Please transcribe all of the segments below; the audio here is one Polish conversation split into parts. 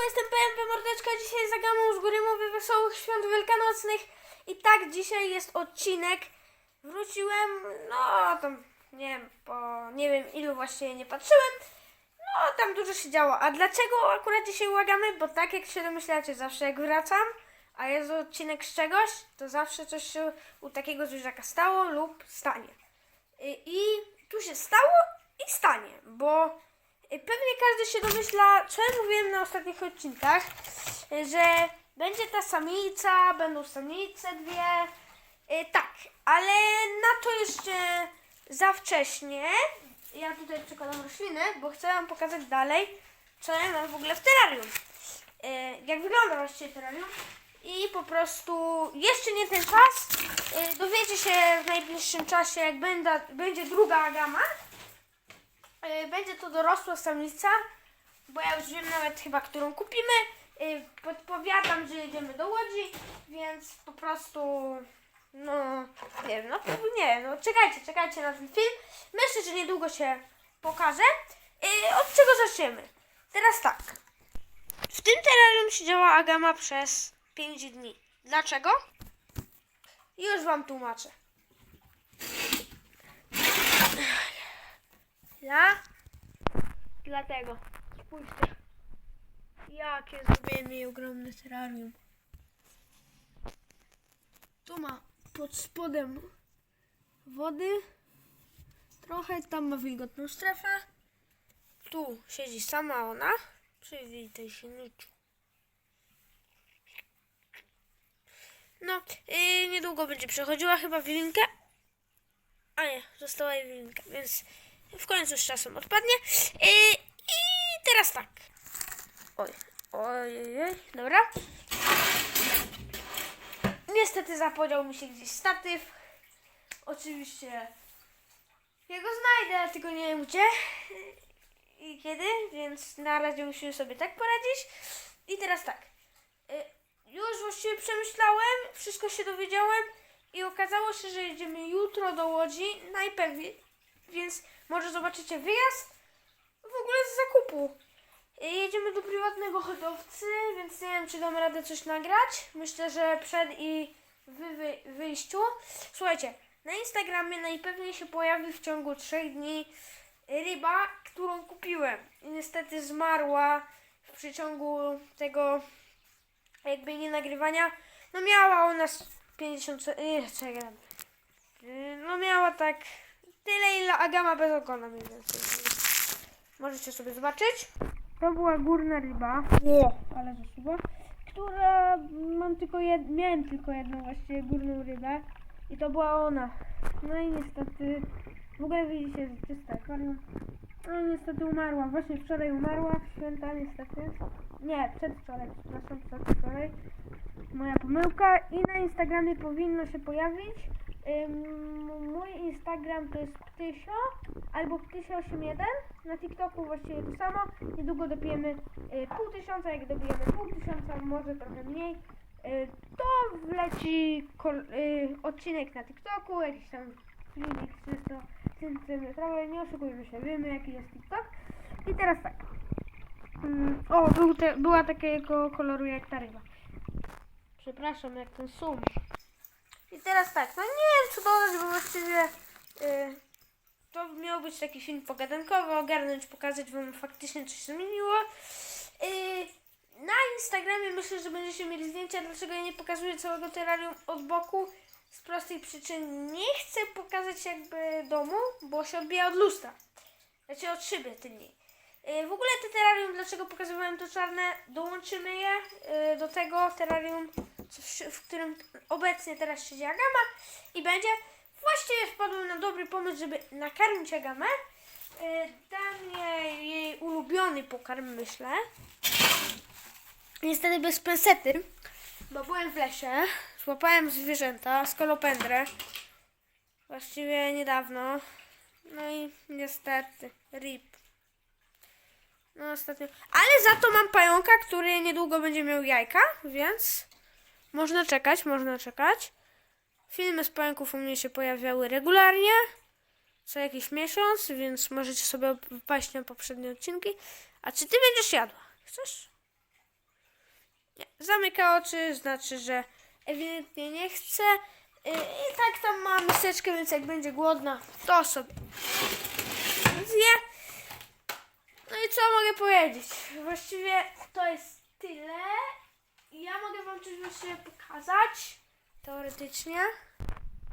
Jestem PMP Mordeczka, dzisiaj za gamą z góry mówię wesołych świąt wielkanocnych i tak dzisiaj jest odcinek. Wróciłem, no tam nie wiem, po nie wiem ilu właściwie nie patrzyłem. No tam dużo się działo. A dlaczego akurat dzisiaj łagamy? Bo tak jak się domyślacie, zawsze jak wracam, a jest odcinek z czegoś, to zawsze coś się u takiego zwierzaka stało lub stanie. I, I tu się stało i stanie, bo pewnie każdy się domyśla, co ja mówiłem na ostatnich odcinkach, y, że będzie ta samica, będą samice dwie. Y, Tak, ale na to jeszcze za wcześnie. Ja tutaj przekładam rośliny, bo chcę Wam pokazać dalej, co ja mam w ogóle w terrarium. Y, Jak wygląda właściwie terrarium. I po prostu jeszcze nie ten czas. Y, Dowiecie się w najbliższym czasie, jak będzie druga gama. Będzie to dorosła samica, bo ja już wiem nawet chyba, którą kupimy. Y, Podpowiadam, że jedziemy do Łodzi, więc po prostu, no, nie wiem, no nie no czekajcie, czekajcie na ten film. Myślę, że niedługo się pokaże. Y, Od czego zaczniemy? Teraz tak. W tym terrarium siedziała Agama przez 5 dni. Dlaczego? Już wam tłumaczę. Ja? Dlatego. Spójrzcie. Jakie zrobiłem jej ogromne terrarium. Tu ma pod spodem wody. Trochę tam ma wilgotną strefę. Tu siedzi sama ona. Przywitaj się, Niczu. No, yy, niedługo będzie przechodziła chyba wilinkę. A nie, została jej wilinka, więc w końcu z czasem odpadnie. Yy, I teraz tak. Oj, oj, oj, dobra. Niestety zapodział mi się gdzieś statyw. Oczywiście ja go znajdę, tylko nie wiem gdzie i kiedy, więc na razie musimy sobie tak poradzić. I teraz tak. Y, Już właściwie przemyślałem, wszystko się dowiedziałem i okazało się, że jedziemy jutro do Łodzi, najpewniej, więc może zobaczycie wyjazd w ogóle z zakupu. Y, Jedziemy do prywatnego hodowcy, więc nie wiem, czy damy radę coś nagrać. Myślę, że przed i wy, wy, wyjściu. Słuchajcie, na Instagramie najpewniej się pojawi w ciągu 3 dni ryba, którą kupiłem. I niestety zmarła w przeciągu tego jakby nie nagrywania. No miała ona z 50... ce- Yy, czekaj. Yy, No miała tak tyle ile Agama bez ogona mniej więcej. Możecie sobie zobaczyć. To była górna ryba. Nie. Ale zasuwa. Która mam tylko jed... miałem tylko jedną właściwie górną rybę. I to była ona. No i niestety w ogóle widzicie, że czyste akwarium. No niestety umarła. Właśnie wczoraj umarła. W święta niestety. Nie, przedwczoraj, przepraszam, przedwczoraj. Moja pomyłka. I na Instagramie powinno się pojawić. Ym, mój Instagram to jest Ptysio albo Ptysio81. Na TikToku właściwie to samo. Niedługo dobijemy y, pół tysiąca. Jak dobijemy pół tysiąca, może trochę mniej, y, to wleci y, odcinek na TikToku, jakiś tam filmik 300 centymetrowy. Nie oszukujmy się, wiemy jaki jest TikTok. I teraz tak. Mm, o, był te, była takiego koloru jak ta ryba. Przepraszam, jak ten sum. Teraz tak, no nie wiem co dodać, bo właściwie y, to miał być taki film pogadankowy, ogarnąć, pokazać wam faktycznie coś się zmieniło. Y, na Instagramie myślę, że będziecie mieli zdjęcia, dlaczego ja nie pokazuję całego terrarium od boku. Z prostej przyczyny nie chcę pokazać jakby domu, bo się odbija od lustra. Znaczy od szyby tylniej. Y, W ogóle te terrarium, dlaczego pokazywałem to czarne, dołączymy je y, do tego terrarium, w, którym obecnie teraz siedzi Agama i będzie. Właściwie wpadłem na dobry pomysł, żeby nakarmić Agamę. Y, Dam jej, jej ulubiony pokarm, myślę. Niestety bez pensety, bo byłem w lesie, złapałem zwierzęta, skolopendrę. Właściwie niedawno. No i niestety, rip. No ostatnio. Ale za to mam pająka, który niedługo będzie miał jajka, więc można czekać, można czekać. Filmy z pająków u mnie się pojawiały regularnie, co jakiś miesiąc, więc możecie sobie wpaść na poprzednie odcinki. A czy ty będziesz jadła? Chcesz? Nie, zamyka oczy, znaczy, że ewidentnie nie chce. Y, I tak tam ma miseczkę, więc jak będzie głodna, to sobie zje. No i co mogę powiedzieć? Właściwie to jest tyle. Ja mogę wam coś jeszcze pokazać. Teoretycznie.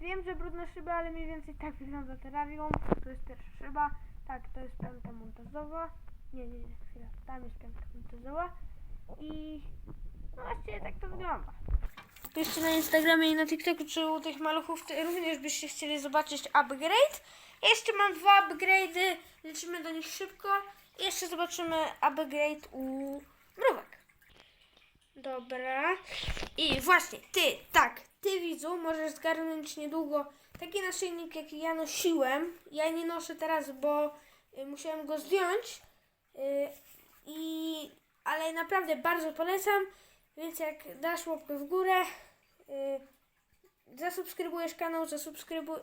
Wiem, że brudne szyby, ale mniej więcej tak wygląda terrarium. To jest pierwsza szyba. Tak, to jest piąta montażowa. Nie, nie, nie, chwila. Tam jest piąta montażowa. I no właściwie tak to wygląda. Jeszcze na Instagramie i na TikToku czy u tych maluchów to również byście chcieli zobaczyć upgrade. Jeszcze mam dwa upgrade'y, lecimy do nich szybko. I jeszcze zobaczymy upgrade u mrówek. Dobra. I właśnie, ty, tak, ty widzu, możesz zgarnąć niedługo taki naszyjnik, jaki ja nosiłem. Ja nie noszę teraz, bo y, musiałem go zdjąć. Y, I, ale naprawdę bardzo polecam. Więc jak dasz łapkę w górę, y, zasubskrybujesz kanał, zasubskrybuj,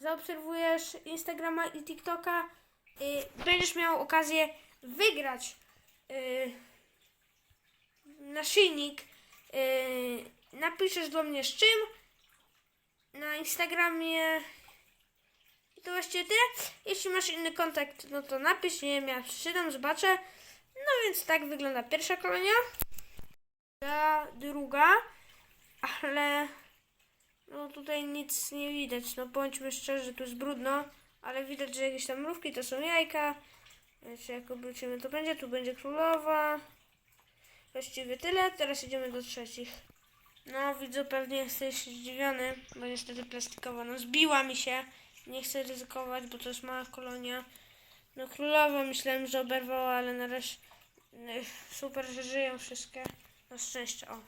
zaobserwujesz Instagrama i TikToka, będziesz miał okazję wygrać naszyjnik. Y, napiszesz do mnie z czym na Instagramie. I to właściwie tyle. Jeśli masz inny kontakt, no to napisz, nie wiem, ja przeczytam, zobaczę. No więc tak wygląda pierwsza kolonia. Ta druga, ale no tutaj nic nie widać. No bądźmy szczerzy, tu jest brudno, ale widać, że jakieś tam mrówki to są jajka. Jeszcze jak obrócimy, to będzie, tu będzie królowa. Właściwie tyle, teraz idziemy do trzecich. No, widzę, pewnie jesteś zdziwiony, bo niestety plastikowa, no zbiła mi się. Nie chcę ryzykować, bo to jest mała kolonia. No królowa myślałem, że oberwała, ale nareszcie y, super, że żyją wszystkie. Na szczęście, o.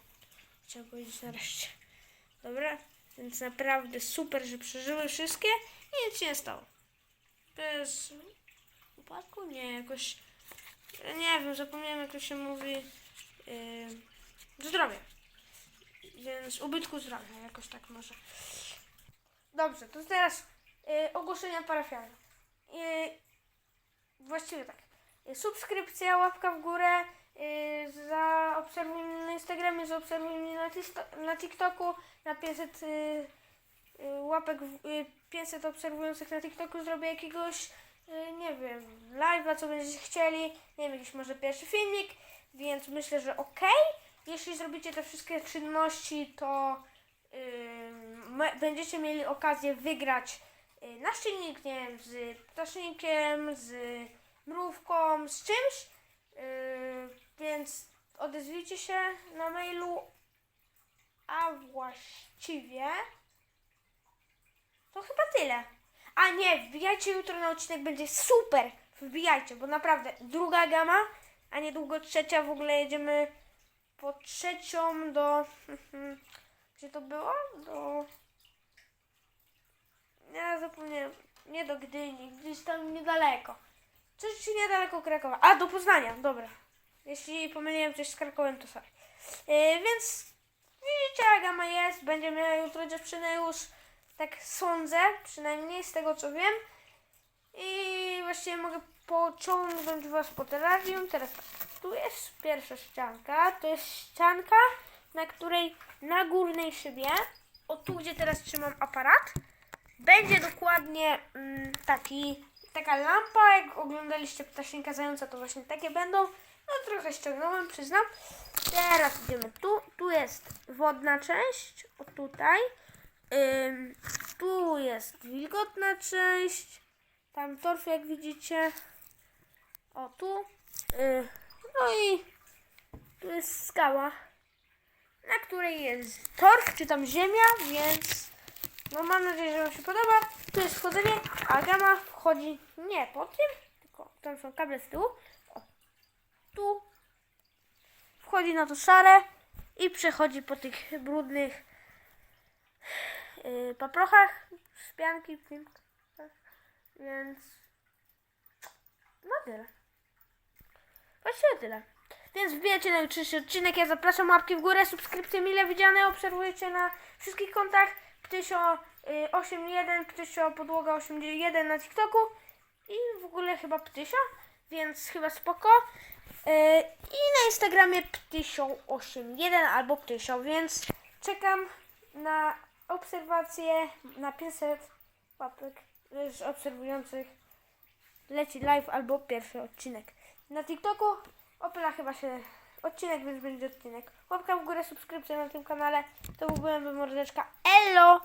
Chciałam powiedzieć nareszcie. Dobra, więc naprawdę super, że przeżyły wszystkie i nic się nie stało. Bez upadku? Nie, jakoś... ja Nie wiem, zapomniałem jak to się mówi. Yy, zdrowie. Więc ubytku zdrowia, jakoś tak może. Dobrze, to teraz yy, ogłoszenia parafialne. Yy, właściwie tak. Subskrypcja, łapka w górę. Yy, zaobserwuj mnie na Instagramie, zaobserwuj mnie na, na TikToku. Na 500 yy, yy, łapek, yy, 500 obserwujących na TikToku zrobię jakiegoś, yy, nie wiem, live'a, co będziecie chcieli. Nie wiem, jakiś może pierwszy filmik. Więc myślę, że ok. Jeśli zrobicie te wszystkie czynności, to me- będziecie mieli okazję wygrać y, naszyjnik, nie wiem, z ptasznikiem, z mrówką, z czymś. Y, więc odezwijcie się na mailu. A właściwie to chyba tyle. A nie, wbijajcie jutro na odcinek, będzie super. Wbijajcie, bo naprawdę druga gama, a niedługo trzecia. W ogóle jedziemy po trzecią do. Gdzie to było? Do. Ja zapomniałem. Nie do Gdyni, gdzieś tam niedaleko. Coś niedaleko Krakowa. A, do Poznania, dobra. Jeśli pomyliłem coś z Krakowem, to sorry. Yy, więc widzicie, jak gama jest. Będzie miała jutro dziewczynę już. Tak sądzę, przynajmniej z tego co wiem. I właściwie mogę pociągnąć was po terrarium. Teraz tu jest pierwsza ścianka. To jest ścianka, na której na górnej szybie, o tu gdzie teraz trzymam aparat, będzie dokładnie mm, taki, taka lampa. Jak oglądaliście ptasznika zająca, to właśnie takie będą. No trochę ściągnąłem, przyznam. Teraz idziemy tu. Tu jest wodna część, o tutaj. Ym, tu jest wilgotna część. Tam torf, jak widzicie. O, tu. Y, no i tu jest skała, na której jest torf, czy tam ziemia, więc no mam nadzieję, że Wam się podoba. Tu jest wchodzenie, a gama wchodzi nie po tym, tylko tam są kable z tyłu. O, tu wchodzi na to szare i przechodzi po tych brudnych yy, paprochach z pianki, więc no tyle. Właściwie tyle. Więc wbijajcie na jutrzejszy odcinek. Ja zapraszam łapki w górę, subskrypcje mile widziane. Obserwujcie na wszystkich kontach. Ptysio y, 81, Ptysio Podłoga 81 na TikToku i w ogóle chyba Ptysio, więc chyba spoko. E, I na Instagramie ptysio81 albo ptysio, więc czekam na obserwacje na 500 łapek z obserwujących. Leci live albo pierwszy odcinek. Na TikToku Opela chyba się odcinek, więc będzie odcinek. Łapka w górę, subskrypcja na tym kanale. To byłem Mordeczka. Elo!